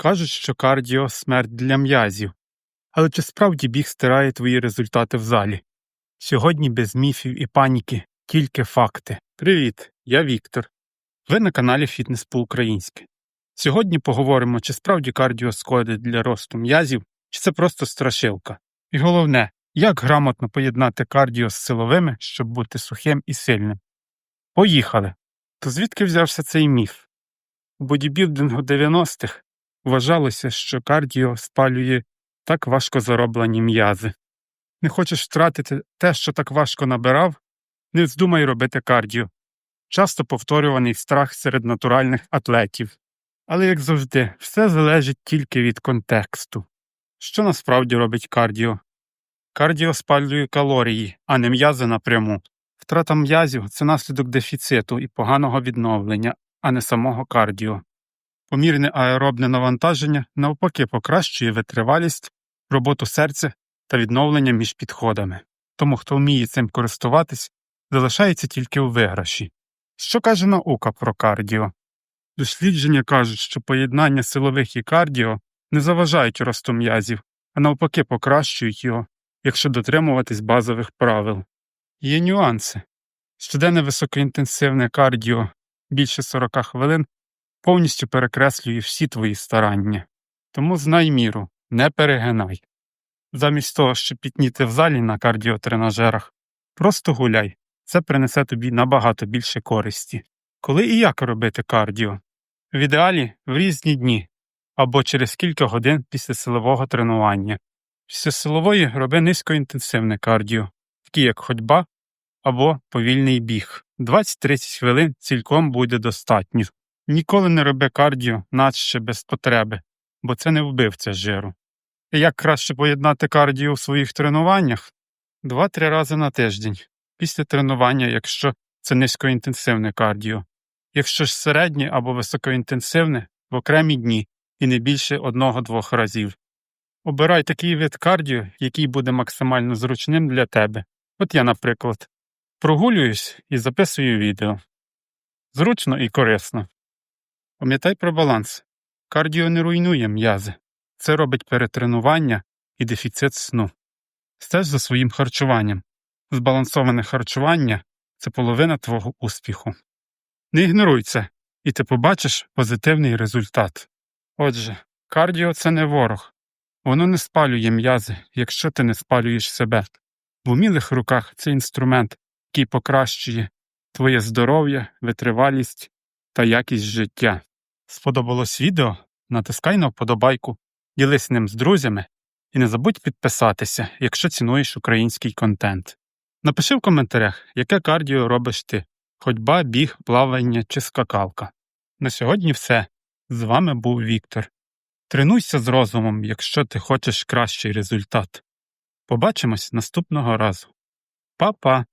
Кажуть, що кардіо смерть для м'язів. Але чи справді біг стирає твої результати в залі? Сьогодні без міфів і паніки, тільки факти. Привіт, я Віктор. Ви на каналі Фітнес по-українськи. Сьогодні поговоримо, чи справді кардіо сходить для росту м'язів, чи це просто страшилка. І головне, як грамотно поєднати кардіо з силовими, щоб бути сухим і сильним. Поїхали! То звідки взявся цей міф? У бодібілдингу 90-х вважалося, що кардіо спалює так важко зароблені м'язи. Не хочеш втратити те, що так важко набирав, не вздумай робити кардіо. Часто повторюваний страх серед натуральних атлетів. Але, як завжди, все залежить тільки від контексту. Що насправді робить кардіо? Кардіо спалює калорії, а не м'язи напряму. Втрата м'язів це наслідок дефіциту і поганого відновлення, а не самого кардіо. Помірне аеробне навантаження навпаки покращує витривалість, роботу серця та відновлення між підходами. Тому, хто вміє цим користуватись, залишається тільки у виграші. Що каже наука про кардіо? Дослідження кажуть, що поєднання силових і кардіо не заважають росту м'язів, а навпаки покращують його, якщо дотримуватись базових правил. Є нюанси. Щоденне високоінтенсивне кардіо більше 40 хвилин повністю перекреслює всі твої старання. Тому знай міру, не перегинай. Замість того, щоб пітніти в залі на кардіотренажерах, просто гуляй, це принесе тобі набагато більше користі. Коли і як робити кардіо? В ідеалі в різні дні або через кілька годин після силового тренування. Після силової роби низькоінтенсивне кардіо, такі як ходьба або повільний біг. 20-30 хвилин цілком буде достатньо. Ніколи не роби кардіо, наче без потреби, бо це не вбивця жиру. І як краще поєднати кардіо в своїх тренуваннях? Два-три рази на тиждень, після тренування, якщо це низькоінтенсивне кардіо. Якщо ж середнє або високоінтенсивне, в окремі дні і не більше одного-двох разів. Обирай такий вид кардіо, який буде максимально зручним для тебе. От я, наприклад, прогулююсь і записую відео. Зручно і корисно. Пам'ятай про баланс. Кардіо не руйнує м'язи. Це робить перетренування і дефіцит сну. Стеж за своїм харчуванням. Збалансоване харчування це половина твого успіху. Не ігноруй це, і ти побачиш позитивний результат. Отже, кардіо це не ворог, воно не спалює м'язи, якщо ти не спалюєш себе. В умілих руках це інструмент, який покращує твоє здоров'я, витривалість та якість життя. Сподобалось відео? Натискай на вподобайку, ділись ним з друзями і не забудь підписатися, якщо цінуєш український контент. Напиши в коментарях, яке кардіо робиш ти ходьба, біг, плавання чи скакалка. На сьогодні все. З вами був Віктор. Тренуйся з розумом, якщо ти хочеш кращий результат. Побачимось наступного разу. Па-па!